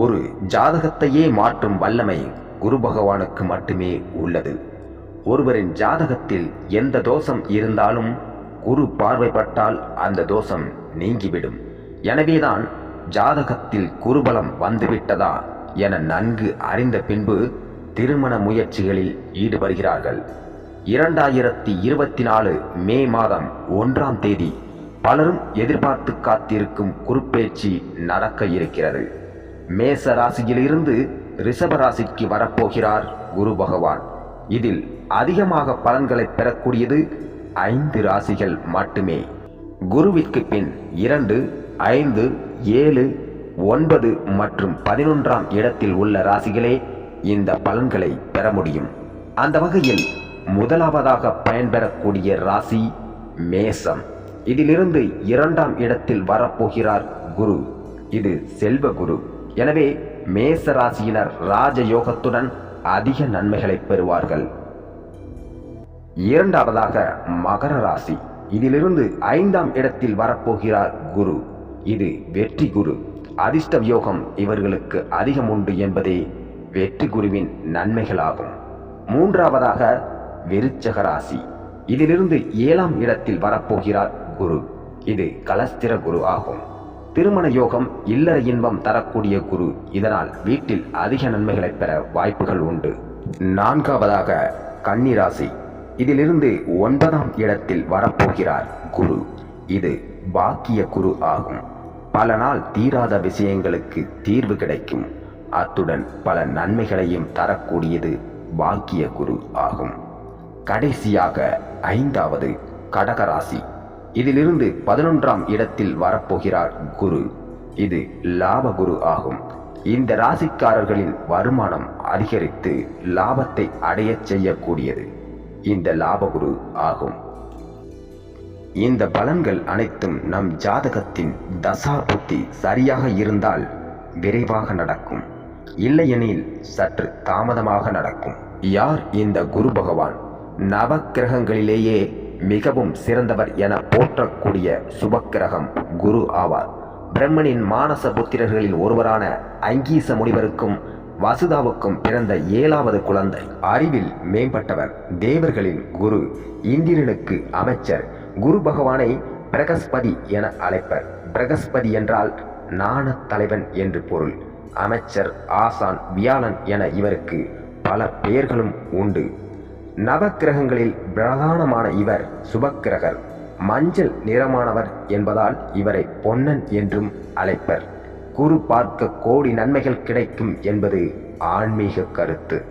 ஒரு ஜாதகத்தையே மாற்றும் வல்லமை குரு பகவானுக்கு மட்டுமே உள்ளது. ஒருவரின் ஜாதகத்தில் எந்த தோஷம் இருந்தாலும் குரு பார்வைப்பட்டால் அந்த தோஷம் நீங்கிவிடும். எனவேதான் ஜாதகத்தில் குருபலம் வந்துவிட்டதா என நன்கு அறிந்த பின்பு திருமண முயற்சிகளில் ஈடுபடுகிறார்கள். இரண்டாயிரத்தி இருபத்தி நாலு மே மாதம் ஒன்றாம் தேதி பலரும் எதிர்பார்த்து காத்திருக்கும் குறுப்பேச்சு நடக்க இருக்கிறது. மேச ராசியிலிருந்து ரிஷப ராசிக்கு வரப்போகிறார் குரு பகவான். இதில் அதிகமாக பலன்களை பெறக்கூடியது ஐந்து ராசிகள் மட்டுமே. குருவிற்கு பின் இரண்டு ஐந்து ஏழு ஒன்பது மற்றும் பதினொன்றாம் இடத்தில் உள்ள ராசிகளே இந்த பலன்களை பெற முடியும். அந்த வகையில் முதலாவதாக பயன்பெறக்கூடிய ராசி மேசம். இதிலிருந்து இரண்டாம் இடத்தில் வரப்போகிறார் குரு. இது செல்வ குரு. எனவே மேச ராசியினர் ராஜயோகத்துடன் அதிக நன்மைகளை பெறுவார்கள். இரண்டாவதாக மகர ராசி. இதிலிருந்து ஐந்தாம் இடத்தில் வரப்போகிறார் குரு. இது வெற்றி குரு. அதிர்ஷ்ட யோகம் இவர்களுக்கு அதிகம் உண்டு என்பதே வெற்றி குருவின் நன்மைகளாகும். மூன்றாவதாக விருச்சக ராசி. இதிலிருந்து ஏழாம் இடத்தில் வரப்போகிறார் குரு. இது கலஸ்திர குரு ஆகும். திருமண யோகம் இல்லற இன்பம் தரக்கூடிய குரு. இதனால் வீட்டில் அதிக நன்மைகளை பெற வாய்ப்புகள் உண்டு. நான்காவதாக கன்னிராசி. இதிலிருந்து ஒன்பதாம் இடத்தில் வரப்போகிறார் குரு. இது பாக்கிய குரு ஆகும். பல நாள் தீராத விஷயங்களுக்கு தீர்வு கிடைக்கும். அத்துடன் பல நன்மைகளையும் தரக்கூடியது பாக்கிய குரு ஆகும். கடைசியாக ஐந்தாவது கடகராசி. இதிலிருந்து பதினொன்றாம் இடத்தில் வரப்போகிறார் குரு. இது லாபகுரு ஆகும். இந்த ராசிக்காரர்களின் வருமானம் அதிகரித்து லாபத்தை அடையச் செய்யக்கூடியது. இந்த லாபகுரு ஆகும். இந்த பலன்கள் அனைத்தும் நம் ஜாதகத்தின் தசா புத்தி சரியாக இருந்தால் விரைவாக நடக்கும். இல்லையெனில் சற்று தாமதமாக நடக்கும். யார் இந்த குரு பகவான்? நவக்கிரகங்களிலேயே மிகவும் சிறந்தவர் என போற்றக்கூடிய சுபக்கிரகம் குரு ஆவார். பிரம்மனின் மானச புத்திரர்களில் ஒருவரான அங்கீச முனிவருக்கும் வசுதாவுக்கும் பிறந்த ஏழாவது குழந்தை. அறிவில் மேம்பட்டவர் தேவர்களின் குரு இந்திரனுக்கு அமைச்சர். குரு பகவானை பிரகஸ்பதி என அழைப்பர். பிரகஸ்பதி என்றால் நாண தலைவன் என்று பொருள். அமைச்சர் ஆசான் வியாழன் என இவருக்கு பல பெயர்களும் உண்டு. நவக்கிரகங்களில் பிரதானமான இவர் சுபக்கிரகர். மஞ்சள் நிறமானவர் என்பதால் இவரை பொன்னன் என்றும் அழைப்பர். குறு பார்க்க கோடி நன்மைகள் கிடைக்கும் என்பது ஆன்மீக கருத்து.